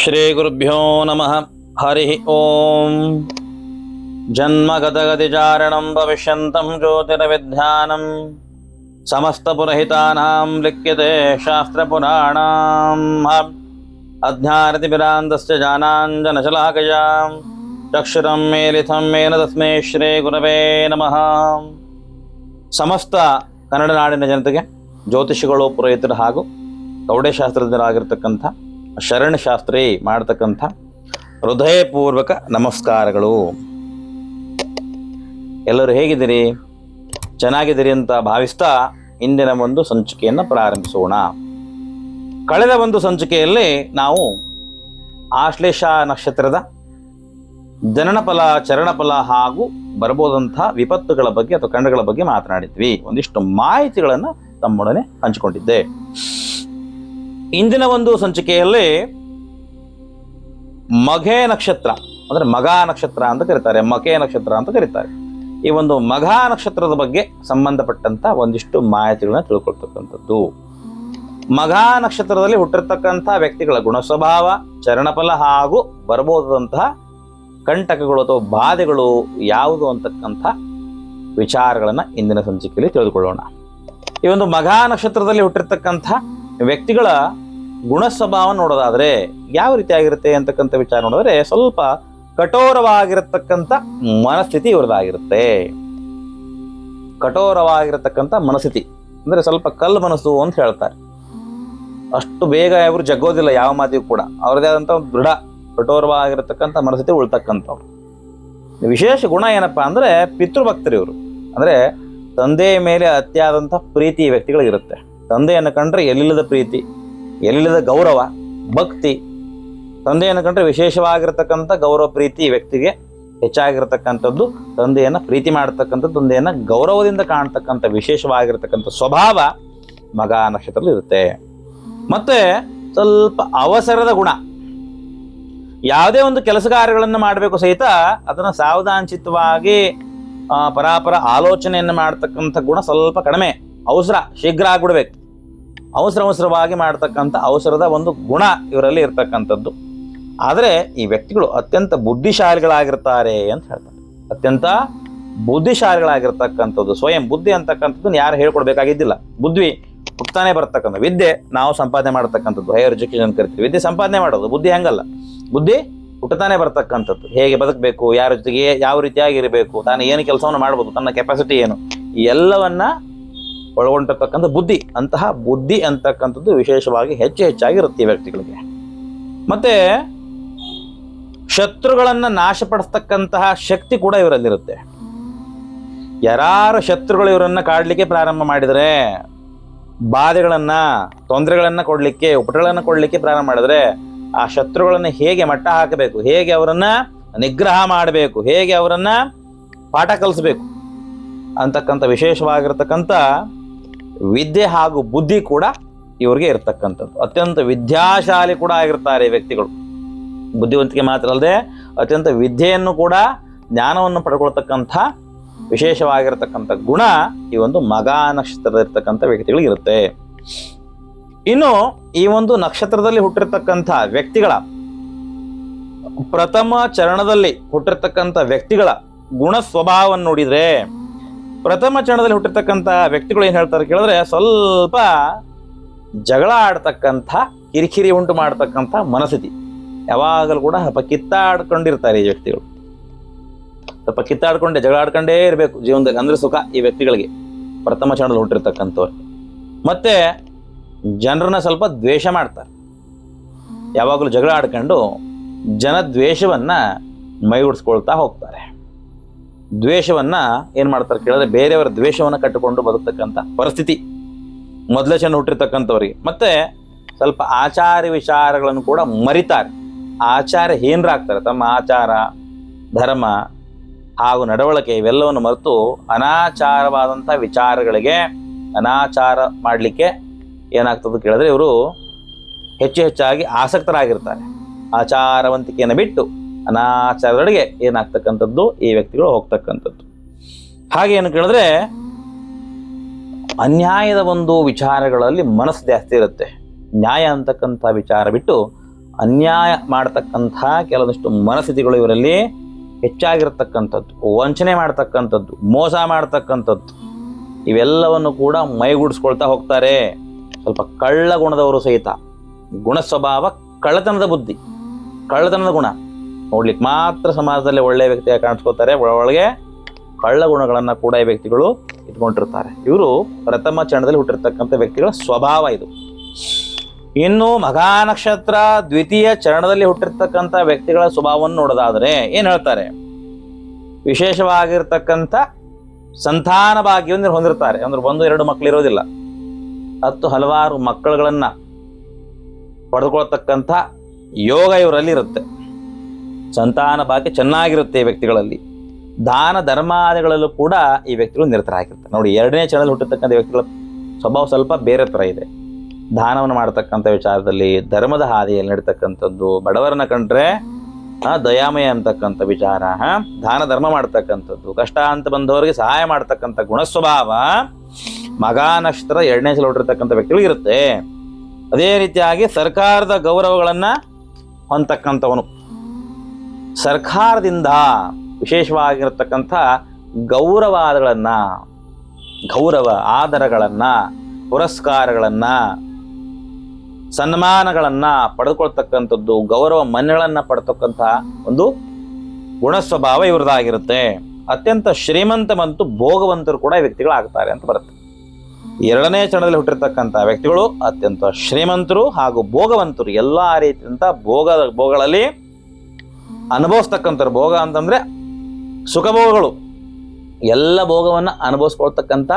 श्रीगुरुभ्यो नमः हरिः ॐ जन्मगतगतिचारणं भविष्यन्तं ज्योतिरविध्यानं समस्तपुरहितानां लिख्यते शास्त्रपुराणाम् अध्यारतिभिरान्दस्य जानाञ्जनशलाकयां चक्षुरं मेलिथं मेन तस्मै ಶ್ರೀಗುರವೇ ನಮಃ ಸಮಸ್ತ ಕನ್ನಡ ನಾಡಿನ ಜನತೆಗೆ ಜ್ಯೋತಿಷಿಗಳು ಪುರೋಹಿತರು ಹಾಗೂ ಗೌಡೆಶಾಸ್ತ್ರಜ್ಞರಾಗಿರ್ತಕ್ಕಂಥ ಶರಣ ಶಾಸ್ತ್ರಿ ಮಾಡ್ತಕ್ಕಂಥ ಹೃದಯಪೂರ್ವಕ ನಮಸ್ಕಾರಗಳು. ಎಲ್ಲರೂ ಹೇಗಿದ್ದೀರಿ? ಚೆನ್ನಾಗಿದ್ದೀರಿ ಅಂತ ಭಾವಿಸ್ತಾ ಇಂದಿನ ಒಂದು ಸಂಚಿಕೆಯನ್ನು ಪ್ರಾರಂಭಿಸೋಣ. ಕಳೆದ ಒಂದು ಸಂಚಿಕೆಯಲ್ಲಿ ನಾವು ಆಶ್ಲೇಷ ನಕ್ಷತ್ರದ ಜನನಫಲ ಚರಣಫಲ ಹಾಗೂ ಬರಬಹುದಂತಹ ವಿಪತ್ತುಗಳ ಬಗ್ಗೆ ಅಥವಾ ಕಂಡಗಳ ಬಗ್ಗೆ ಮಾತನಾಡಿದ್ವಿ. ಒಂದಿಷ್ಟು ಮಾಹಿತಿಗಳನ್ನು ತಮ್ಮೊಡನೆ ಹಂಚಿಕೊಂಡಿದ್ದೆ. ಇಂದಿನ ಒಂದು ಸಂಚಿಕೆಯಲ್ಲಿ ಮಘೆ ನಕ್ಷತ್ರ, ಅಂದ್ರೆ ಮಗ ನಕ್ಷತ್ರ ಅಂತ ಕರೀತಾರೆ ಮಕೆ ನಕ್ಷತ್ರ ಅಂತ ಕರೀತಾರೆ. ಈ ಒಂದು ಮಘ ನಕ್ಷತ್ರದ ಬಗ್ಗೆ ಸಂಬಂಧಪಟ್ಟಂತ ಒಂದಿಷ್ಟು ಮಾಹಿತಿಗಳನ್ನ ತಿಳ್ಕೊಳ್ತಕ್ಕಂಥದ್ದು. ಮಘ ನಕ್ಷತ್ರದಲ್ಲಿ ಹುಟ್ಟಿರ್ತಕ್ಕಂಥ ವ್ಯಕ್ತಿಗಳ ಗುಣಸ್ವಭಾವ, ಚರಣಫಲ ಹಾಗೂ ಬರಬಹುದಂತಹ ಕಂಟಕಗಳು ಅಥವಾ ಬಾಧೆಗಳು ಯಾವುದು ಅಂತಕ್ಕಂಥ ವಿಚಾರಗಳನ್ನು ಇಂದಿನ ಸಂಚಿಕೆಯಲ್ಲಿ ತಿಳಿದುಕೊಳ್ಳೋಣ. ಈ ಒಂದು ಮಘ ನಕ್ಷತ್ರದಲ್ಲಿ ಹುಟ್ಟಿರ್ತಕ್ಕಂಥ ವ್ಯಕ್ತಿಗಳ ಗುಣ ಸ್ವಭಾವ ನೋಡೋದಾದ್ರೆ ಯಾವ ರೀತಿಯಾಗಿರುತ್ತೆ ಅಂತಕ್ಕಂಥ ವಿಚಾರ ನೋಡಿದ್ರೆ ಸ್ವಲ್ಪ ಕಠೋರವಾಗಿರತಕ್ಕಂಥ ಮನಸ್ಥಿತಿ ಇವ್ರದ್ದಾಗಿರುತ್ತೆ. ಕಠೋರವಾಗಿರತಕ್ಕಂಥ ಮನಸ್ಥಿತಿ. ಅಂದ್ರೆ ಸ್ವಲ್ಪ ಕಲ್ಲು ಮನಸ್ಸು ಅಂತ ಹೇಳ್ತಾರೆ. ಅಷ್ಟು ಬೇಗ ಇವರು ಜಗ್ಗೋದಿಲ್ಲ ಯಾವ ಮಾತಿಗೂ ಕೂಡ. ಅವ್ರದೇ ಆದಂಥ ದೃಢ, ಕಠೋರವಾಗಿರತಕ್ಕಂಥ ಮನಸ್ಥಿತಿ ಉಳ್ತಕ್ಕಂಥವ್ರು. ವಿಶೇಷ ಗುಣ ಏನಪ್ಪಾ ಅಂದ್ರೆ ಪಿತೃಭಕ್ತರು ಇವರು ಅಂದ್ರೆ ತಂದೆಯ ಮೇಲೆ ಅತಿಯಾದಂಥ ಪ್ರೀತಿ ವ್ಯಕ್ತಿಗಳಿಗಿರುತ್ತೆ ತಂದೆಯನ್ನು ಕಂಡ್ರೆ ಎಲ್ಲಿಲ್ಲದ ಪ್ರೀತಿ, ಎಲ್ಲಿಲ್ಲದ ಗೌರವ, ಭಕ್ತಿ. ತಂದೆಯನ್ನು ಕಂಡ್ರೆ ವಿಶೇಷವಾಗಿರ್ತಕ್ಕಂಥ ಗೌರವ, ಪ್ರೀತಿ ವ್ಯಕ್ತಿಗೆ ಹೆಚ್ಚಾಗಿರ್ತಕ್ಕಂಥದ್ದು. ತಂದೆಯನ್ನು ಪ್ರೀತಿ ಮಾಡತಕ್ಕಂಥದ್ದು, ತಂದೆಯನ್ನು ಗೌರವದಿಂದ ಕಾಣ್ತಕ್ಕಂಥ ವಿಶೇಷವಾಗಿರ್ತಕ್ಕಂಥ ಸ್ವಭಾವ ಮಗ ನಕ್ಷತ್ರದಲ್ಲಿ ಇರುತ್ತೆ. ಮತ್ತೆ ಸ್ವಲ್ಪ ಅವಸರದ ಗುಣ. ಯಾವುದೇ ಒಂದು ಕೆಲಸ ಕಾರ್ಯಗಳನ್ನು ಮಾಡಬೇಕು ಸಹಿತ ಅದನ್ನು ಸಾವಧಾನಚಿತವಾಗಿ ಪರಾಪರ ಆಲೋಚನೆಯನ್ನು ಮಾಡ್ತಕ್ಕಂಥ ಗುಣ ಸ್ವಲ್ಪ ಕಡಿಮೆ. ಅವಸರ, ಶೀಘ್ರ ಆಗ್ಬಿಡ್ಬೇಕು. ಅವಸರ ಅವಸರವಾಗಿ ಮಾಡ್ತಕ್ಕಂಥ ಅವಸರದ ಒಂದು ಗುಣ ಇವರಲ್ಲಿ ಇರ್ತಕ್ಕಂಥದ್ದು. ಆದರೆ ಈ ವ್ಯಕ್ತಿಗಳು ಅತ್ಯಂತ ಬುದ್ಧಿಶಾಲಿಗಳಾಗಿರ್ತಾರೆ ಅಂತ ಹೇಳ್ತಾರೆ. ಅತ್ಯಂತ ಬುದ್ಧಿಶಾಲಿಗಳಾಗಿರ್ತಕ್ಕಂಥದ್ದು, ಸ್ವಯಂ ಬುದ್ಧಿ ಅಂತಕ್ಕಂಥದ್ದು ಯಾರು ಹೇಳ್ಕೊಡ್ಬೇಕಾಗಿದ್ದಿಲ್ಲ. ಬುದ್ಧಿ ಹುಟ್ತಾನೆ ಬರ್ತಕ್ಕಂಥ ವಿದ್ಯೆ, ನಾವು ಸಂಪಾದನೆ ಮಾಡ್ತಕ್ಕಂಥದ್ದು ಹೈಯರ್ ಎಜುಕೇಶನ್ ಕರಿತೀವಿ. ವಿದ್ಯೆ ಸಂಪಾದನೆ ಮಾಡೋದು, ಬುದ್ಧಿ ಹಂಗಲ್ಲ. ಬುದ್ಧಿ ಹುಟ್ಟತಾನೆ ಬರ್ತಕ್ಕಂಥದ್ದು. ಹೇಗೆ ಬದುಕಬೇಕು, ಯಾರ ಜೊತೆಗೆ, ಯಾವ ರೀತಿಯಾಗಿ ಇರಬೇಕು ತಾನು ಏನು ಕೆಲಸವನ್ನು ಮಾಡ್ಬೋದು, ತನ್ನ ಕೆಪಾಸಿಟಿ ಏನು, ಈ ಎಲ್ಲವನ್ನ ಒಳಗೊಂಡಿರ್ತಕ್ಕಂಥ ಬುದ್ಧಿ, ಅಂತಹ ಬುದ್ಧಿ ಅಂತಕ್ಕಂಥದ್ದು ವಿಶೇಷವಾಗಿ ಹೆಚ್ಚು ಹೆಚ್ಚಾಗಿರುತ್ತೆ ಈ ವ್ಯಕ್ತಿಗಳಿಗೆ. ಮತ್ತೆ ಶತ್ರುಗಳನ್ನ ನಾಶಪಡಿಸ್ತಕ್ಕಂತಹ ಶಕ್ತಿ ಕೂಡ ಇವರಲ್ಲಿರುತ್ತೆ. ಯಾರು ಶತ್ರುಗಳು ಇವರನ್ನ ಕಾಡಲಿಕ್ಕೆ ಪ್ರಾರಂಭ ಮಾಡಿದರೆ, ಬಾಧೆಗಳನ್ನ, ತೊಂದರೆಗಳನ್ನ ಕೊಡಲಿಕ್ಕೆ ಉಪಟಗಳನ್ನು ಕೊಡ್ಲಿಕ್ಕೆ ಪ್ರಾರಂಭ ಮಾಡಿದ್ರೆ, ಆ ಶತ್ರುಗಳನ್ನ ಹೇಗೆ ಮಟ್ಟ ಹಾಕಬೇಕು, ಹೇಗೆ ಅವರನ್ನ ನಿಗ್ರಹ ಮಾಡಬೇಕು, ಹೇಗೆ ಅವರನ್ನ ಪಾಠ ಕಲಿಸ್ಬೇಕು ಅಂತಕ್ಕಂಥ ವಿಶೇಷವಾಗಿರ್ತಕ್ಕಂಥ ವಿದ್ಯೆ ಹಾಗೂ ಬುದ್ಧಿ ಕೂಡ ಇವರಿಗೆ ಇರತಕ್ಕಂಥದ್ದು. ಅತ್ಯಂತ ವಿದ್ಯಾಶಾಲಿ ಕೂಡ ಆಗಿರ್ತಾರೆ ವ್ಯಕ್ತಿಗಳು. ಬುದ್ಧಿವಂತಿಕೆ ಮಾತ್ರ ಅಲ್ಲದೆ ಅತ್ಯಂತ ವಿದ್ಯೆಯನ್ನು ಕೂಡ ಜ್ಞಾನವನ್ನು ಪಡ್ಕೊಳ್ತಕ್ಕಂಥ ವಿಶೇಷವಾಗಿರತಕ್ಕಂಥ ಗುಣ ಈ ಒಂದು ಮಗ ನಕ್ಷತ್ರದಲ್ಲಿರ್ತಕ್ಕಂಥ ವ್ಯಕ್ತಿಗಳಿಗೆ ಇರುತ್ತೆ. ಇನ್ನು ಈ ಒಂದು ನಕ್ಷತ್ರದಲ್ಲಿ ಹುಟ್ಟಿರ್ತಕ್ಕಂಥ ವ್ಯಕ್ತಿಗಳ ಪ್ರಥಮ ಚರಣದಲ್ಲಿ ಹುಟ್ಟಿರ್ತಕ್ಕಂಥ ವ್ಯಕ್ತಿಗಳ ಗುಣ ಸ್ವಭಾವವನ್ನು ನೋಡಿದ್ರೆ ಪ್ರಥಮ ಚರಣದಲ್ಲಿ ಹುಟ್ಟಿರ್ತಕ್ಕಂಥ ವ್ಯಕ್ತಿಗಳು ಏನು ಹೇಳ್ತಾರೆ ಕೇಳಿದ್ರೆ ಸ್ವಲ್ಪ ಜಗಳ ಆಡ್ತಕ್ಕಂಥ, ಕಿರಿಕಿರಿ ಉಂಟು ಮಾಡ್ತಕ್ಕಂಥ ಮನಸ್ಥಿತಿ. ಯಾವಾಗಲೂ ಕೂಡ ಸ್ವಲ್ಪ ಕಿತ್ತಾಡ್ಕೊಂಡಿರ್ತಾರೆ ಈ ವ್ಯಕ್ತಿಗಳು. ಸ್ವಲ್ಪ ಕಿತ್ತಾಡ್ಕೊಂಡೆ, ಜಗಳ ಆಡ್ಕೊಂಡೇ ಇರಬೇಕು ಜೀವನದಲ್ಲಿ. ಅಂದ್ರೆ ಸುಖ ಈ ವ್ಯಕ್ತಿಗಳಿಗೆ. ಪ್ರಥಮ ಚರಣದಲ್ಲಿ ಹುಟ್ಟಿರ್ತಕ್ಕಂಥವ್ರು. ಮತ್ತೆ ಜನರನ್ನ ಸ್ವಲ್ಪ ದ್ವೇಷ ಮಾಡ್ತಾರೆ. ಯಾವಾಗಲೂ ಜಗಳ ಆಡ್ಕೊಂಡು ಜನ ದ್ವೇಷವನ್ನ ಮೈಗೂಡಿಸ್ಕೊಳ್ತಾ ಹೋಗ್ತಾರೆ. ದ್ವೇಷವನ್ನ ಏನ್ ಮಾಡ್ತಾರೆ ಕೇಳಿದ್ರೆ ಬೇರೆಯವರ ದ್ವೇಷವನ್ನ ಕಟ್ಟಿಕೊಂಡು ಬದುಕ್ತಕ್ಕಂಥ ಪರಿಸ್ಥಿತಿ. ಮೊದಲ ಜನ ಹುಟ್ಟಿರ್ತಕ್ಕಂಥವ್ರಿಗೆ. ಮತ್ತೆ ಸ್ವಲ್ಪ ಆಚಾರ ವಿಚಾರಗಳನ್ನು ಕೂಡ ಮರಿತಾರೆ. ಆಚಾರ ಏನ್ರಾಗ್ತಾರೆ ತಮ್ಮ ಆಚಾರ, ಧರ್ಮ ಹಾಗೂ ನಡವಳಿಕೆ ಇವೆಲ್ಲವನ್ನು ಮರೆತು ಅನಾಚಾರವಾದಂಥ ವಿಚಾರಗಳಿಗೆ ಅನಾಚಾರ ಮಾಡಲಿಕ್ಕೆ ಏನಾಗ್ತದೆ ಕೇಳಿದ್ರೆ ಇವರು ಹೆಚ್ಚು ಹೆಚ್ಚಾಗಿ ಆಸಕ್ತರಾಗಿರ್ತಾರೆ. ಆಚಾರವಂತಿಕೆಯನ್ನು ಬಿಟ್ಟು ಅನಾಚಾರದೊಳಗೆ ಏನಾಗ್ತಕ್ಕಂಥದ್ದು, ಈ ವ್ಯಕ್ತಿಗಳು ಹೋಗ್ತಕ್ಕಂಥದ್ದು. ಹಾಗೆ ಏನು ಕೇಳಿದ್ರೆ, ಅನ್ಯಾಯದ ಒಂದು ವಿಚಾರಗಳಲ್ಲಿ ಮನಸ್ಸು ಜಾಸ್ತಿ ಇರುತ್ತೆ. ನ್ಯಾಯ ಅಂತಕ್ಕಂಥ ವಿಚಾರ ಬಿಟ್ಟು ಅನ್ಯಾಯ ಮಾಡತಕ್ಕಂಥ ಕೆಲವೊಂದಿಷ್ಟು ಮನಸ್ಥಿತಿಗಳು ಇವರಲ್ಲಿ ಹೆಚ್ಚಾಗಿರ್ತಕ್ಕಂಥದ್ದು. ವಂಚನೆ ಮಾಡ್ತಕ್ಕಂಥದ್ದು, ಮೋಸ ಮಾಡ್ತಕ್ಕಂಥದ್ದು. ಇವೆಲ್ಲವನ್ನು ಕೂಡ ಮೈಗೂಡಿಸ್ಕೊಳ್ತಾ ಹೋಗ್ತಾರೆ. ಸ್ವಲ್ಪ ಕಳ್ಳ ಗುಣದವರು ಸಹಿತ. ಗುಣ ಸ್ವಭಾವ ಕಳ್ಳತನದ ಬುದ್ಧಿ. ಕಳ್ಳತನದ ಗುಣ. ನೋಡ್ಲಿಕ್ಕೆ ಮಾತ್ರ ಸಮಾಜದಲ್ಲಿ ಒಳ್ಳೆಯ ವ್ಯಕ್ತಿಯಾಗಿ ಕಾಣಿಸ್ಕೋತಾರೆ ಒಳಗೆ ಕಳ್ಳ ಗುಣಗಳನ್ನು ಕೂಡ ಈ ವ್ಯಕ್ತಿಗಳು ಇಟ್ಕೊಂಡಿರ್ತಾರೆ. ಇವರು ಪ್ರಥಮ ಚರಣದಲ್ಲಿ ಹುಟ್ಟಿರ್ತಕ್ಕಂಥ ವ್ಯಕ್ತಿಗಳ ಸ್ವಭಾವ ಇದು. ಇನ್ನು ಮಗಾ ನಕ್ಷತ್ರ ದ್ವಿತೀಯ ಚರಣದಲ್ಲಿ ಹುಟ್ಟಿರ್ತಕ್ಕಂಥ ವ್ಯಕ್ತಿಗಳ ಸ್ವಭಾವವನ್ನು ನೋಡೋದಾದರೆ ಏನು ಹೇಳ್ತಾರೆ? ವಿಶೇಷವಾಗಿರ್ತಕ್ಕಂಥ ಸಂತಾನ ಭಾಗ್ಯವನ್ನು ಹೊಂದಿರ್ತಾರೆ. ಅಂದ್ರೆ ಒಂದು, ಎರಡು ಮಕ್ಕಳು ಇರೋದಿಲ್ಲ. ಹತ್ತು ಹಲವಾರು ಮಕ್ಕಳುಗಳನ್ನು ಪಡೆದುಕೊಳ್ತಕ್ಕಂಥ ಯೋಗ ಇವರಲ್ಲಿ ಇರುತ್ತೆ. ಸಂತಾನ ಭಾಗ್ಯ ಚೆನ್ನಾಗಿರುತ್ತೆ ಈ ವ್ಯಕ್ತಿಗಳಲ್ಲಿ. ದಾನ, ಧರ್ಮಾದಿಗಳಲ್ಲೂ ಕೂಡ ಈ ವ್ಯಕ್ತಿಗಳು ನಿರತರಾಗಿರ್ತಾರೆ. ನೋಡಿ, ಎರಡನೇ ಚರಣದಲ್ಲಿ ಹುಟ್ಟಿರ್ತಕ್ಕಂಥ ವ್ಯಕ್ತಿಗಳ ಸ್ವಭಾವ ಸ್ವಲ್ಪ ಬೇರೆ ಥರ ಇದೆ. ದಾನವನ್ನು ಮಾಡ್ತಕ್ಕಂಥ ವಿಚಾರದಲ್ಲಿ, ಧರ್ಮದ ಹಾದಿಯಲ್ಲಿ ನಡೀತಕ್ಕಂಥದ್ದು, ಬಡವರನ್ನ ಕಂಡ್ರೆ ದಯಾಮಯ ಅಂತಕ್ಕಂಥ ವಿಚಾರ ದಾನ, ಧರ್ಮ ಮಾಡ್ತಕ್ಕಂಥದ್ದು, ಕಷ್ಟ ಅಂತ ಬಂದವರಿಗೆ ಸಹಾಯ ಮಾಡ್ತಕ್ಕಂಥ ಗುಣಸ್ವಭಾವ ಮಗಾ ನಕ್ಷತ್ರ ಎರಡನೇ ಸಲ ಹುಟ್ಟಿರ್ತಕ್ಕಂಥ ವ್ಯಕ್ತಿಗಳು ಇರುತ್ತೆ. ಅದೇ ರೀತಿಯಾಗಿ ಸರ್ಕಾರದ ಗೌರವಗಳನ್ನ ಹೊಂದತಕ್ಕಂಥವನು. ಸರ್ಕಾರದಿಂದ ವಿಶೇಷವಾಗಿರತಕ್ಕಂಥ ಗೌರವಾದಗಳನ್ನು, ಗೌರವ ಆದರಗಳನ್ನು, ಪುರಸ್ಕಾರಗಳನ್ನು, ಸನ್ಮಾನಗಳನ್ನು ಪಡೆದುಕೊಳ್ತಕ್ಕಂಥದ್ದು ಗೌರವ ಮನೆಗಳನ್ನು ಪಡ್ತಕ್ಕಂಥ ಒಂದು ಗುಣ ಸ್ವಭಾವ ಇವ್ರದ್ದಾಗಿರುತ್ತೆ ಅತ್ಯಂತ ಶ್ರೀಮಂತ ಮತ್ತು ಭೋಗವಂತರು ಕೂಡ ವ್ಯಕ್ತಿಗಳಾಗ್ತಾರೆ ಅಂತ ಬರುತ್ತೆ. ಎರಡನೇ ಚರಣದಲ್ಲಿ ಹುಟ್ಟಿರ್ತಕ್ಕಂಥ ವ್ಯಕ್ತಿಗಳು ಅತ್ಯಂತ ಶ್ರೀಮಂತರು ಹಾಗೂ ಭೋಗವಂತರು. ಎಲ್ಲ ರೀತಿಯಂಥ ಭೋಗ ಭೋಗಗಳಲ್ಲಿ ಅನುಭವಿಸ್ತಕ್ಕಂಥವ್ರು ಭೋಗ ಅಂತಂದ್ರೆ ಸುಖ ಭೋಗಗಳು. ಎಲ್ಲ ಭೋಗವನ್ನ ಅನುಭವಿಸ್ಕೊಳ್ತಕ್ಕಂಥ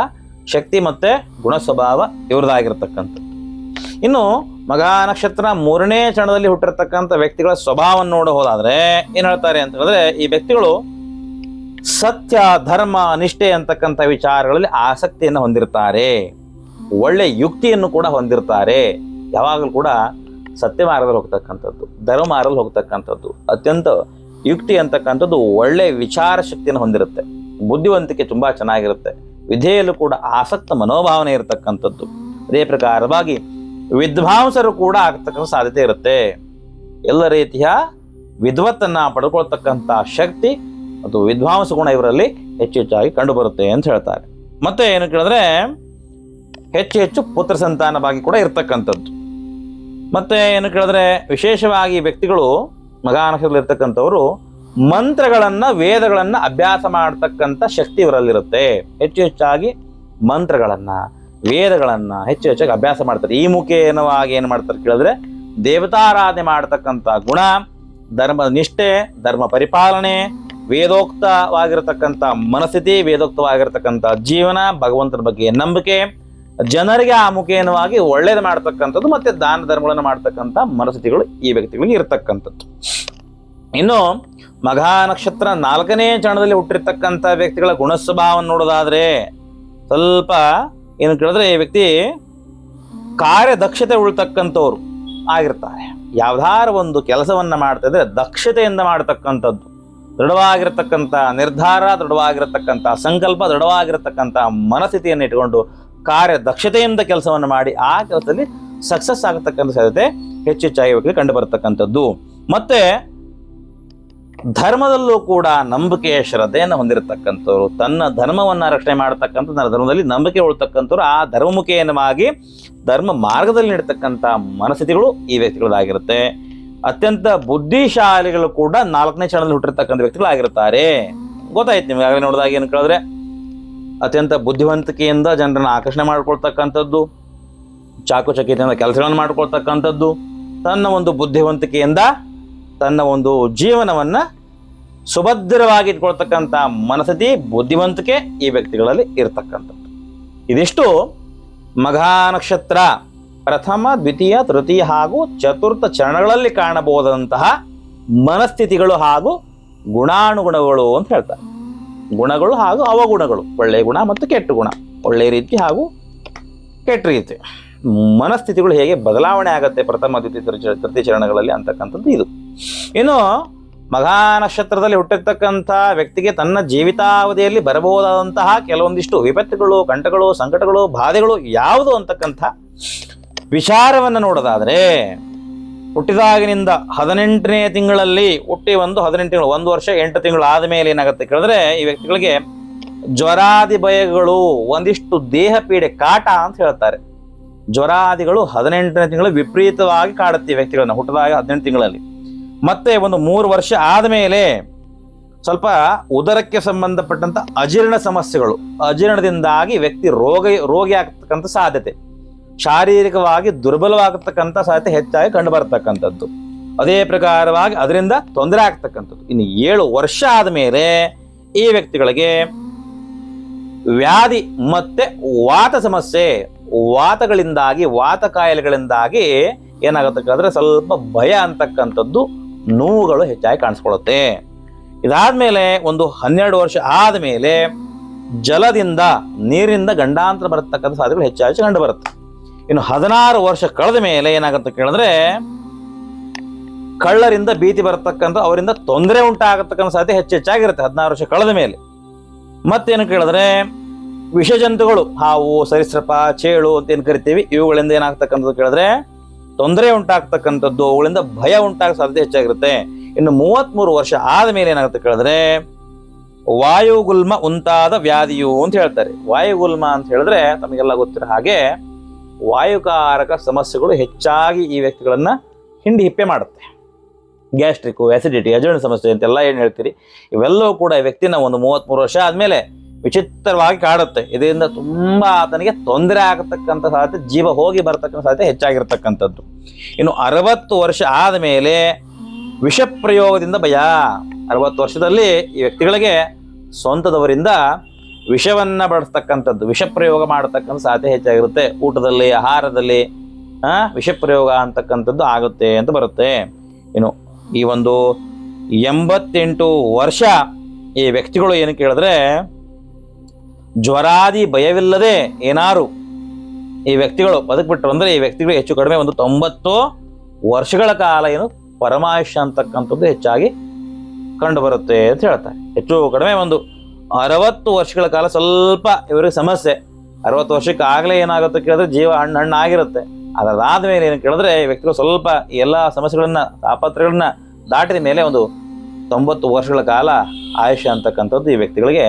ಶಕ್ತಿ ಮತ್ತೆ ಗುಣ ಸ್ವಭಾವ ಇವ್ರದ್ದಾಗಿರ್ತಕ್ಕಂಥದ್ದು. ಇನ್ನು ಮಗಾ ನಕ್ಷತ್ರ ಮೂರನೇ ಚರಣದಲ್ಲಿ ಹುಟ್ಟಿರ್ತಕ್ಕಂಥ ವ್ಯಕ್ತಿಗಳ ಸ್ವಭಾವವನ್ನು ನೋಡ ಹೋದಾದ್ರೆ ಏನ್ ಹೇಳ್ತಾರೆ ಅಂತ ಹೇಳಿದ್ರೆ, ಈ ವ್ಯಕ್ತಿಗಳು ಸತ್ಯ, ಧರ್ಮ, ನಿಷ್ಠೆ ಅಂತಕ್ಕಂಥ ವಿಚಾರಗಳಲ್ಲಿ ಆಸಕ್ತಿಯನ್ನು ಹೊಂದಿರ್ತಾರೆ. ಒಳ್ಳೆ ಯುಕ್ತಿಯನ್ನು ಕೂಡ ಹೊಂದಿರ್ತಾರೆ. ಯಾವಾಗಲೂ ಕೂಡ ಸತ್ಯ ಮಾರ್ಗದಲ್ಲಿ ಹೋಗ್ತಕ್ಕಂಥದ್ದು ಧರ್ಮ ಮಾರ್ಗದಲ್ಲಿ ಹೋಗ್ತಕ್ಕಂಥದ್ದು, ಅತ್ಯಂತ ಯುಕ್ತಿ ಅಂತಕ್ಕಂಥದ್ದು ಒಳ್ಳೆ ವಿಚಾರ ಶಕ್ತಿಯನ್ನು ಹೊಂದಿರುತ್ತೆ. ಬುದ್ಧಿವಂತಿಕೆ ತುಂಬಾ ಚೆನ್ನಾಗಿರುತ್ತೆ. ವಿಧೇಯಲ್ಲೂ ಕೂಡ ಆಸಕ್ತ ಮನೋಭಾವನೆ ಇರತಕ್ಕಂಥದ್ದು. ಅದೇ ಪ್ರಕಾರವಾಗಿ ವಿದ್ವಾಂಸರು ಕೂಡ ಆಗ್ತಕ್ಕಂಥ ಸಾಧ್ಯತೆ ಇರುತ್ತೆ. ಎಲ್ಲ ರೀತಿಯ ವಿದ್ವತ್ತನ್ನ ಪಡ್ಕೊಳ್ತಕ್ಕಂಥ ಶಕ್ತಿ ಮತ್ತು ವಿದ್ವಾಂಸ ಗುಣ ಇವರಲ್ಲಿ ಹೆಚ್ಚು ಹೆಚ್ಚಾಗಿ ಕಂಡುಬರುತ್ತೆ ಅಂತ ಹೇಳ್ತಾರೆ. ಮತ್ತೆ ಏನು ಕೇಳಿದ್ರೆ ಹೆಚ್ಚು ಹೆಚ್ಚು ಪುತ್ರ ಸಂತಾನವಾಗಿ ಕೂಡ ಇರ್ತಕ್ಕಂಥದ್ದು. ಮತ್ತೆ ಏನು ಕೇಳಿದ್ರೆ ವಿಶೇಷವಾಗಿ ವ್ಯಕ್ತಿಗಳು ಮಗಾನಕ್ಷರದಲ್ಲಿರ್ತಕ್ಕಂಥವರು ಮಂತ್ರಗಳನ್ನು, ವೇದಗಳನ್ನು ಅಭ್ಯಾಸ ಮಾಡತಕ್ಕಂಥ ಶಕ್ತಿ ಇವರಲ್ಲಿರುತ್ತೆ. ಹೆಚ್ಚು ಹೆಚ್ಚಾಗಿ ಮಂತ್ರಗಳನ್ನು, ವೇದಗಳನ್ನು ಹೆಚ್ಚು ಹೆಚ್ಚಾಗಿ ಅಭ್ಯಾಸ ಮಾಡ್ತಾರೆ. ಈ ಮುಖೇನವಾಗಿ ಏನು ಮಾಡ್ತಾರೆ ಕೇಳಿದ್ರೆ ದೇವತಾರಾಧನೆ ಮಾಡತಕ್ಕಂಥ ಗುಣ, ಧರ್ಮ ನಿಷ್ಠೆ, ಧರ್ಮ ಪರಿಪಾಲನೆ, ವೇದೋಕ್ತವಾಗಿರತಕ್ಕಂಥ ಮನಸ್ಥಿತಿ, ವೇದೋಕ್ತವಾಗಿರತಕ್ಕಂಥ ಜೀವನ, ಭಗವಂತನ ಬಗ್ಗೆ ನಂಬಿಕೆ ಜನರಿಗೆ ಆ ಮುಖೇನವಾಗಿ ಒಳ್ಳೇದು ಮಾಡ್ತಕ್ಕಂಥದ್ದು ಮತ್ತೆ ದಾನ ಧರ್ಮಗಳನ್ನು ಮಾಡ್ತಕ್ಕಂಥ ಮನಸ್ಥಿತಿಗಳು ಈ ವ್ಯಕ್ತಿಗಳಿಗೆ ಇರತಕ್ಕಂಥದ್ದು. ಇನ್ನು ಮಘಾ ನಕ್ಷತ್ರ ನಾಲ್ಕನೇ ಚರಣದಲ್ಲಿ ಹುಟ್ಟಿರ್ತಕ್ಕಂಥ ವ್ಯಕ್ತಿಗಳ ಗುಣಸ್ವಭಾವವನ್ನು ನೋಡೋದಾದ್ರೆ ಸ್ವಲ್ಪ ಏನು ಕೇಳಿದ್ರೆ ಈ ವ್ಯಕ್ತಿ ಕಾರ್ಯದಕ್ಷತೆ ಉಳ್ತಕ್ಕಂಥವ್ರು ಆಗಿರ್ತಾರೆ. ಯಾವ್ದಾರ ಒಂದು ಕೆಲಸವನ್ನು ಮಾಡ್ತಾ ದಕ್ಷತೆಯಿಂದ ಮಾಡತಕ್ಕಂಥದ್ದು. ದೃಢವಾಗಿರತಕ್ಕಂಥ ನಿರ್ಧಾರ, ದೃಢವಾಗಿರತಕ್ಕಂಥ ಸಂಕಲ್ಪ, ದೃಢವಾಗಿರತಕ್ಕಂಥ ಮನಸ್ಥಿತಿಯನ್ನು ಇಟ್ಕೊಂಡು ಕಾರ್ಯ ದಕ್ಷತೆಯಿಂದ ಕೆಲಸವನ್ನು ಮಾಡಿ ಆ ಕೆಲಸದಲ್ಲಿ ಸಕ್ಸಸ್ ಆಗತಕ್ಕಂಥ ಸಾಧ್ಯತೆ ಹೆಚ್ಚು ಹೆಚ್ಚಾಗಿ ವ್ಯಕ್ತಿ ಕಂಡು ಬರತಕ್ಕಂಥದ್ದು ಮತ್ತೆ ಧರ್ಮದಲ್ಲೂ ಕೂಡ ನಂಬಿಕೆಯ ಶ್ರದ್ಧೆಯನ್ನು ಹೊಂದಿರತಕ್ಕಂಥವ್ರು, ತನ್ನ ಧರ್ಮವನ್ನು ರಕ್ಷಣೆ ಮಾಡತಕ್ಕಂಥ ತನ್ನ ಧರ್ಮದಲ್ಲಿ ನಂಬಿಕೆ ಉಳ್ತಕ್ಕಂಥವ್ರು, ಆ ಧರ್ಮಮುಖೇನವಾಗಿ ಧರ್ಮ ಮಾರ್ಗದಲ್ಲಿ ನೀಡತಕ್ಕಂಥ ಮನಸ್ಥಿತಿಗಳು ಈ ವ್ಯಕ್ತಿಗಳಾಗಿರುತ್ತೆ ಅತ್ಯಂತ ಬುದ್ಧಿಶಾಲಿಗಳು ಕೂಡ ನಾಲ್ಕನೇ ಚರಣದಲ್ಲಿ ಹುಟ್ಟಿರ್ತಕ್ಕಂಥ ವ್ಯಕ್ತಿಗಳಾಗಿರ್ತಾರೆ ಗೊತ್ತಾಯ್ತು ನಿಮಗೆ, ಆಗಲೇ ನೋಡಿದಾಗ ಏನು ಕೇಳಿದ್ರೆ? ಅತ್ಯಂತ ಬುದ್ಧಿವಂತಿಕೆಯಿಂದ ಜನರನ್ನು ಆಕರ್ಷಣೆ ಮಾಡಿಕೊಳ್ತಕ್ಕಂಥದ್ದು ಚಾಕುಚಕ್ಯತೆಯಿಂದ ಕೆಲಸಗಳನ್ನು ಮಾಡ್ಕೊಳ್ತಕ್ಕಂಥದ್ದು, ತನ್ನ ಒಂದು ಬುದ್ಧಿವಂತಿಕೆಯಿಂದ ತನ್ನ ಒಂದು ಜೀವನವನ್ನು ಸುಭದ್ರವಾಗಿ ಇಟ್ಕೊಳ್ತಕ್ಕಂಥ ಮನಸ್ಥಿತಿ, ಬುದ್ಧಿವಂತಿಕೆ ಈ ವ್ಯಕ್ತಿಗಳಲ್ಲಿ ಇರತಕ್ಕಂಥದ್ದು. ಇದಿಷ್ಟು ಮಘಾ ನಕ್ಷತ್ರ ಪ್ರಥಮ, ದ್ವಿತೀಯ, ತೃತೀಯ ಹಾಗೂ ಚತುರ್ಥ ಚರಣಗಳಲ್ಲಿ ಕಾಣಬಹುದಂತಹ ಮನಸ್ಥಿತಿಗಳು ಹಾಗೂ ಗುಣಾನುಗುಣಗಳು ಅಂತ ಹೇಳ್ತಾರೆ. ಗುಣಗಳು ಹಾಗೂ ಅವಗುಣಗಳು. ಒಳ್ಳೆಯ ಗುಣ ಮತ್ತು ಕೆಟ್ಟ ಗುಣ. ಒಳ್ಳೆಯ ರೀತಿ ಹಾಗೂ ಕೆಟ್ಟ ರೀತಿ. ಮನಸ್ಥಿತಿಗಳು ಹೇಗೆ ಬದಲಾವಣೆ ಆಗುತ್ತೆ ಪ್ರಥಮ, ದ್ವಿತೀಯ, ತೃತೀಯ- ಚರಣಗಳಲ್ಲಿ ಅಂತಕ್ಕಂಥದ್ದು ಇದು. ಇನ್ನು ಮಘಾ ನಕ್ಷತ್ರದಲ್ಲಿ ಹುಟ್ಟಿರ್ತಕ್ಕಂಥ ವ್ಯಕ್ತಿಗೆ ತನ್ನ ಜೀವಿತಾವಧಿಯಲ್ಲಿ ಬರಬಹುದಾದಂತಹ ಕೆಲವೊಂದಿಷ್ಟು ವಿಪತ್ತುಗಳು, ಕಂಟಗಳು, ಸಂಕಟಗಳು, ಬಾಧೆಗಳು ಯಾವುದು ಅಂತಕ್ಕಂಥ ವಿಚಾರವನ್ನು ನೋಡೋದಾದ್ರೆ ಹುಟ್ಟಿದಾಗಿನಿಂದ ಹದಿನೆಂಟನೇ ತಿಂಗಳಲ್ಲಿ ಹುಟ್ಟಿ ಒಂದು ಹದಿನೆಂಟು ತಿಂಗಳು, ಒಂದು ವರ್ಷ ಎಂಟು ತಿಂಗಳು ಆದಮೇಲೆ ಏನಾಗುತ್ತೆ ಕೇಳಿದ್ರೆ ಈ ವ್ಯಕ್ತಿಗಳಿಗೆ ಜ್ವರಾದಿ ಭಯಗಳು ಒಂದಿಷ್ಟು ದೇಹ ಪೀಡೆ ಕಾಟ ಅಂತ ಹೇಳ್ತಾರೆ. ಜ್ವರಾದಿಗಳು ಹದಿನೆಂಟನೇ ತಿಂಗಳು ವಿಪರೀತವಾಗಿ ಕಾಡುತ್ತೆ ವ್ಯಕ್ತಿಗಳನ್ನ ಹುಟ್ಟಿದಾಗ ಹದಿನೆಂಟು ತಿಂಗಳಲ್ಲಿ. ಮತ್ತೆ ಒಂದು ಮೂರು ವರ್ಷ ಆದಮೇಲೆ ಸ್ವಲ್ಪ ಉದರಕ್ಕೆ ಸಂಬಂಧಪಟ್ಟಂತ ಅಜೀರ್ಣ ಸಮಸ್ಯೆಗಳು, ಅಜೀರ್ಣದಿಂದಾಗಿ ವ್ಯಕ್ತಿ ರೋಗ, ರೋಗಿ ಆಗ್ತಕ್ಕಂಥ ಸಾಧ್ಯತೆ. ಶಾರೀರಿಕವಾಗಿ ದುರ್ಬಲವಾಗತಕ್ಕಂಥ ಸಾಧ್ಯತೆ ಹೆಚ್ಚಾಗಿ ಕಂಡು ಬರ್ತಕ್ಕಂಥದ್ದು ಅದೇ ಪ್ರಕಾರವಾಗಿ ಅದರಿಂದ ತೊಂದರೆ ಆಗ್ತಕ್ಕಂಥದ್ದು. ಇನ್ನು ಏಳು ವರ್ಷ ಆದಮೇಲೆ ಈ ವ್ಯಕ್ತಿಗಳಿಗೆ ವ್ಯಾಧಿ ಮತ್ತೆ ವಾತ ಸಮಸ್ಯೆ, ವಾತಗಳಿಂದಾಗಿ, ವಾತ ಕಾಯಿಲೆಗಳಿಂದಾಗಿ ಏನಾಗತಕ್ಕಂದ್ರೆ ಸ್ವಲ್ಪ ಭಯ ಅಂತಕ್ಕಂಥದ್ದು ನೋವುಗಳು ಹೆಚ್ಚಾಗಿ ಕಾಣಿಸ್ಕೊಳ್ಳುತ್ತೆ. ಇದಾದ್ಮೇಲೆ ಒಂದು ಹನ್ನೆರಡು ವರ್ಷ ಆದಮೇಲೆ ಜಲದಿಂದ, ನೀರಿನಿಂದ ಗಂಡಾಂತರ ಬರತಕ್ಕಂಥ ಸಾಧ್ಯತೆಗಳು ಹೆಚ್ಚಾಗಿ ಕಂಡು ಬರುತ್ತೆ ಇನ್ನು ಹದಿನಾರು ವರ್ಷ ಕಳೆದ ಮೇಲೆ ಏನಾಗುತ್ತೆ ಕೇಳಿದ್ರೆ, ಕಳ್ಳರಿಂದ ಭೀತಿ ಬರತಕ್ಕಂಥ, ಅವರಿಂದ ತೊಂದರೆ ಉಂಟಾಗತಕ್ಕಂಥ ಸಾಧ್ಯತೆ ಹೆಚ್ಚು ಹೆಚ್ಚಾಗಿರುತ್ತೆ ಹದಿನಾರು ವರ್ಷ ಕಳೆದ ಮೇಲೆ. ಮತ್ತೇನು ಕೇಳಿದ್ರೆ, ವಿಷಜಂತುಗಳು, ಹಾವು, ಸರಿಸೃಪ, ಚೇಳು ಅಂತ ಏನು ಕರಿತೀವಿ, ಇವುಗಳಿಂದ ಏನಾಗ್ತಕ್ಕಂಥದ್ದು ಕೇಳಿದ್ರೆ, ತೊಂದರೆ ಉಂಟಾಗ್ತಕ್ಕಂಥದ್ದು, ಅವುಗಳಿಂದ ಭಯ ಉಂಟಾಗೋ ಸಾಧ್ಯತೆ ಹೆಚ್ಚಾಗಿರುತ್ತೆ. ಇನ್ನು ಮೂವತ್ಮೂರು ವರ್ಷ ಆದ ಮೇಲೆ ಏನಾಗುತ್ತೆ ಕೇಳಿದ್ರೆ, ವಾಯುಗುಲ್ಮ ಉಂಟಾದ ವ್ಯಾಧಿಯು ಅಂತ ಹೇಳ್ತಾರೆ. ವಾಯುಗುಲ್ಮ ಅಂತ ಹೇಳಿದ್ರೆ, ತಮಗೆಲ್ಲ ಗೊತ್ತಿರೋ ಹಾಗೆ ವಾಯುಕಾರಕ ಸಮಸ್ಯೆಗಳು ಹೆಚ್ಚಾಗಿ ಈ ವ್ಯಕ್ತಿಗಳನ್ನು ಹಿಂಡಿ ಹಿಪ್ಪೆ ಮಾಡುತ್ತೆ. ಗ್ಯಾಸ್ಟ್ರಿಕ್ಕು ಆ್ಯಸಿಡಿಟಿ ಅಜೀರ್ಣ ಸಮಸ್ಯೆ ಅಂತೆಲ್ಲ ಏನು ಹೇಳ್ತೀರಿ? ಇವೆಲ್ಲವೂ ಕೂಡ ಈ ವ್ಯಕ್ತಿನ ಒಂದು ಮೂವತ್ತ್ಮೂರು ವರ್ಷ ಆದಮೇಲೆ ವಿಚಿತ್ರವಾಗಿ ಕಾಡುತ್ತೆ. ಇದರಿಂದ ತುಂಬ ಆತನಿಗೆ ತೊಂದರೆ ಆಗತಕ್ಕಂಥ ಸಾಧ್ಯತೆ, ಜೀವ ಹೋಗಿ ಬರತಕ್ಕಂಥ ಸಾಧ್ಯತೆ ಹೆಚ್ಚಾಗಿರ್ತಕ್ಕಂಥದ್ದು. ಇನ್ನು ಅರವತ್ತು ವರ್ಷ ಆದಮೇಲೆ ವಿಷ ಪ್ರಯೋಗದಿಂದ ಭಯ. ಅರವತ್ತು ವರ್ಷದಲ್ಲಿ ಈ ವ್ಯಕ್ತಿಗಳಿಗೆ ಸ್ವಂತದವರಿಂದ ವಿಷವನ್ನ ಬಳಸ್ತಕ್ಕಂಥದ್ದು ವಿಷ ಪ್ರಯೋಗ ಮಾಡತಕ್ಕಂಥ ಸಾಧ್ಯ ಹೆಚ್ಚಾಗಿರುತ್ತೆ. ಊಟದಲ್ಲಿ, ಆಹಾರದಲ್ಲಿ ವಿಷ ಪ್ರಯೋಗ ಅಂತಕ್ಕಂಥದ್ದು ಆಗುತ್ತೆ ಅಂತ ಬರುತ್ತೆ. ಏನು ಈ ಒಂದು ಎಂಬತ್ತೆಂಟು ವರ್ಷ ಈ ವ್ಯಕ್ತಿಗಳು ಏನು ಕೇಳಿದ್ರೆ, ಜ್ವರಾದಿ ಭಯವಿಲ್ಲದೆ ಏನಾರು ಈ ವ್ಯಕ್ತಿಗಳು ಬದುಕ್ಬಿಟ್ರು ಅಂದರೆ ಈ ವ್ಯಕ್ತಿಗಳು ಹೆಚ್ಚು ಕಡಿಮೆ ಒಂದು ತೊಂಬತ್ತು ವರ್ಷಗಳ ಕಾಲ ಏನು ಪರಮಾಯುಷ್ಯ ಅಂತಕ್ಕಂಥದ್ದು ಹೆಚ್ಚಾಗಿ ಕಂಡುಬರುತ್ತೆ ಅಂತ ಹೇಳ್ತಾರೆ. ಹೆಚ್ಚು ಕಡಿಮೆ ಒಂದು ಅರವತ್ತು ವರ್ಷಗಳ ಕಾಲ ಸ್ವಲ್ಪ ಇವರಿಗೆ ಸಮಸ್ಯೆ. ಅರವತ್ತು ವರ್ಷಕ್ಕೆ ಆಗಲೇ ಏನಾಗುತ್ತೆ ಕೇಳಿದ್ರೆ ಜೀವ ಹಣ್ಣು ಹಣ್ಣು ಆಗಿರುತ್ತೆ ಅದಾದ್ಮೇಲೆ ಏನು ಕೇಳಿದ್ರೆ ವ್ಯಕ್ತಿಗಳು ಸ್ವಲ್ಪ ಎಲ್ಲ ಸಮಸ್ಯೆಗಳನ್ನ ತಾಪತ್ರಗಳನ್ನ ದಾಟಿದ ಮೇಲೆ ಒಂದು ತೊಂಬತ್ತು ವರ್ಷಗಳ ಕಾಲ ಆಯುಷ್ಯ ಅಂತಕ್ಕಂಥದ್ದು ಈ ವ್ಯಕ್ತಿಗಳಿಗೆ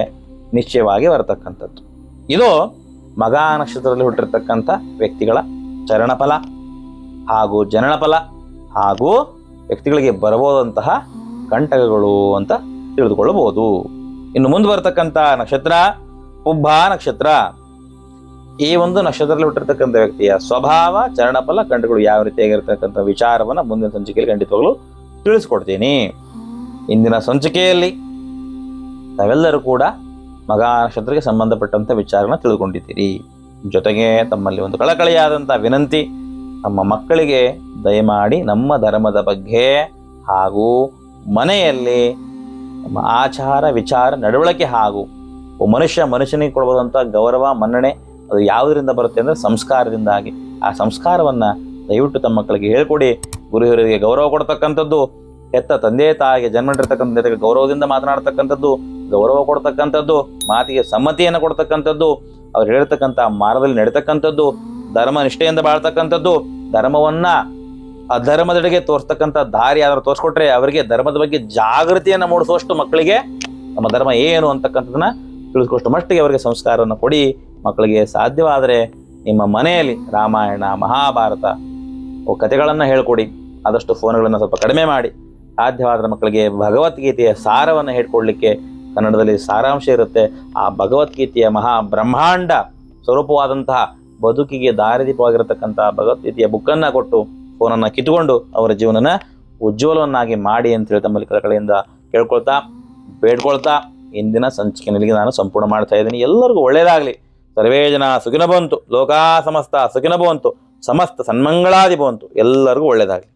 ನಿಶ್ಚಯವಾಗಿ ಬರತಕ್ಕಂಥದ್ದು. ಇದು ಮಗ ನಕ್ಷತ್ರದಲ್ಲಿ ಹುಟ್ಟಿರ್ತಕ್ಕಂಥ ವ್ಯಕ್ತಿಗಳ ಚರಣಫಲ ಹಾಗೂ ಜನನಫಲ ಹಾಗೂ ವ್ಯಕ್ತಿಗಳಿಗೆ ಬರಬಹುದಂತಹ ಕಂಟಕಗಳು ಅಂತ ತಿಳಿದುಕೊಳ್ಳಬಹುದು. ಇನ್ನು ಮುಂದೆ ಬರ್ತಕ್ಕಂಥ ನಕ್ಷತ್ರ ಉಬ್ಬ ನಕ್ಷತ್ರ. ಈ ಒಂದು ನಕ್ಷತ್ರದಲ್ಲಿ ಹುಟ್ಟಿರ್ತಕ್ಕಂಥ ವ್ಯಕ್ತಿಯ ಸ್ವಭಾವ, ಚರಣಫಲ, ಕಂಡುಗಳು ಯಾವ ರೀತಿಯಾಗಿರ್ತಕ್ಕಂಥ ವಿಚಾರವನ್ನ ಮುಂದಿನ ಸಂಚಿಕೆಯಲ್ಲಿ ಖಂಡಿತವಾಗ್ಲೂ ತಿಳಿಸ್ಕೊಡ್ತೀನಿ. ಇಂದಿನ ಸಂಚಿಕೆಯಲ್ಲಿ ತಾವೆಲ್ಲರೂ ಕೂಡ ಮಗ ನಕ್ಷತ್ರಕ್ಕೆ ಸಂಬಂಧಪಟ್ಟಂತ ವಿಚಾರನ ತಿಳ್ಕೊಂಡಿದ್ದೀರಿ ಜೊತೆಗೆ ತಮ್ಮಲ್ಲಿ ಒಂದು ಕಳಕಳಿಯಾದಂಥ ವಿನಂತಿ, ನಮ್ಮ ಮಕ್ಕಳಿಗೆ ದಯಮಾಡಿ ನಮ್ಮ ಧರ್ಮದ ಬಗ್ಗೆ ಹಾಗೂ ಮನೆಯಲ್ಲಿ ಆಚಾರ, ವಿಚಾರ, ನಡವಳಿಕೆ ಹಾಗೂ ಮನುಷ್ಯ ಮನುಷ್ಯನಿಗೆ ಕೊಡಬಹುದಂಥ ಗೌರವ, ಮನ್ನಣೆ ಅದು ಯಾವುದರಿಂದ ಬರುತ್ತೆ ಅಂದರೆ ಸಂಸ್ಕಾರದಿಂದಾಗಿ. ಆ ಸಂಸ್ಕಾರವನ್ನು ದಯವಿಟ್ಟು ತಮ್ಮ ಮಕ್ಕಳಿಗೆ ಹೇಳ್ಕೊಡಿ. ಗುರು ಗೌರವ ಕೊಡ್ತಕ್ಕಂಥದ್ದು, ಹೆತ್ತ ತಂದೆ, ತಾಯಿಗೆ ಜನ್ಮಂಡಿರ್ತಕ್ಕಂಥ ಗೌರವದಿಂದ ಮಾತನಾಡ್ತಕ್ಕಂಥದ್ದು, ಗೌರವ ಕೊಡ್ತಕ್ಕಂಥದ್ದು, ಮಾತಿಗೆ ಸಮ್ಮತಿಯನ್ನು ಕೊಡ್ತಕ್ಕಂಥದ್ದು, ಅವ್ರು ಹೇಳ್ತಕ್ಕಂಥ ಮಾರ್ಗದಲ್ಲಿ ನಡೀತಕ್ಕಂಥದ್ದು, ಧರ್ಮ ನಿಷ್ಠೆಯಿಂದ ಬಾಳ್ತಕ್ಕಂಥದ್ದು, ಧರ್ಮವನ್ನ ಅಧರ್ಮದೆಡೆಗೆ ತೋರಿಸ್ತಕ್ಕಂಥ ದಾರಿ ಯಾರು ತೋರಿಸ್ಕೊಟ್ರೆ ಅವರಿಗೆ ಧರ್ಮದ ಬಗ್ಗೆ ಜಾಗೃತಿಯನ್ನು ಮೂಡಿಸುವಷ್ಟು ಮಕ್ಕಳಿಗೆ ನಮ್ಮ ಧರ್ಮ ಏನು ಅಂತಕ್ಕಂಥದ್ದನ್ನ ತಿಳಿಸ್ಕೊಷ್ಟು ಮಟ್ಟಿಗೆ ಅವರಿಗೆ ಸಂಸ್ಕಾರವನ್ನು ಕೊಡಿ. ಮಕ್ಕಳಿಗೆ ಸಾಧ್ಯವಾದರೆ ನಿಮ್ಮ ಮನೆಯಲ್ಲಿ ರಾಮಾಯಣ, ಮಹಾಭಾರತ ಕಥೆಗಳನ್ನು ಹೇಳ್ಕೊಡಿ. ಆದಷ್ಟು ಫೋನ್ಗಳನ್ನು ಸ್ವಲ್ಪ ಕಡಿಮೆ ಮಾಡಿ. ಸಾಧ್ಯವಾದ್ರೆ ಮಕ್ಕಳಿಗೆ ಭಗವದ್ಗೀತೆಯ ಸಾರವನ್ನು ಹೇಳ್ಕೊಡ್ಲಿಕ್ಕೆ ಕನ್ನಡದಲ್ಲಿ ಸಾರಾಂಶ ಇರುತ್ತೆ. ಆ ಭಗವದ್ಗೀತೆಯ ಮಹಾ ಬ್ರಹ್ಮಾಂಡ ಸ್ವರೂಪವಾದಂತಹ ಬದುಕಿಗೆ ದಾರಿದೀಪವಾಗಿರತಕ್ಕಂತಹ ಭಗವದ್ಗೀತೆಯ ಬುಕ್ಕನ್ನು ಕೊಟ್ಟು ಫೋನನ್ನು ಕಿತ್ಕೊಂಡು ಅವರ ಜೀವನನ ಉಜ್ವಲವನ್ನಾಗಿ ಮಾಡಿ ಅಂತೇಳಿ ತಮ್ಮಲ್ಲಿ ಕಳಕಳಿಯಿಂದ ಕೇಳ್ಕೊಳ್ತಾ, ಬೇಡ್ಕೊಳ್ತಾ ಇಂದಿನ ಸಂಚಿಕೆನಲ್ಲಿ ನಾನು ಸಂಪೂರ್ಣ ಮಾಡ್ತಾ ಇದ್ದೀನಿ. ಎಲ್ಲರಿಗೂ ಒಳ್ಳೆಯದಾಗಲಿ ಸರ್ವೇ ಜನ ಸುಖಿನ ಬಂತು ಲೋಕಾ ಸಮಸ್ತ ಸುಖಿನ ಬಂತು ಸಮಸ್ತ ಸನ್ಮಂಗಳಾದಿ ಬಂತು ಎಲ್ಲರಿಗೂ ಒಳ್ಳೆಯದಾಗಲಿ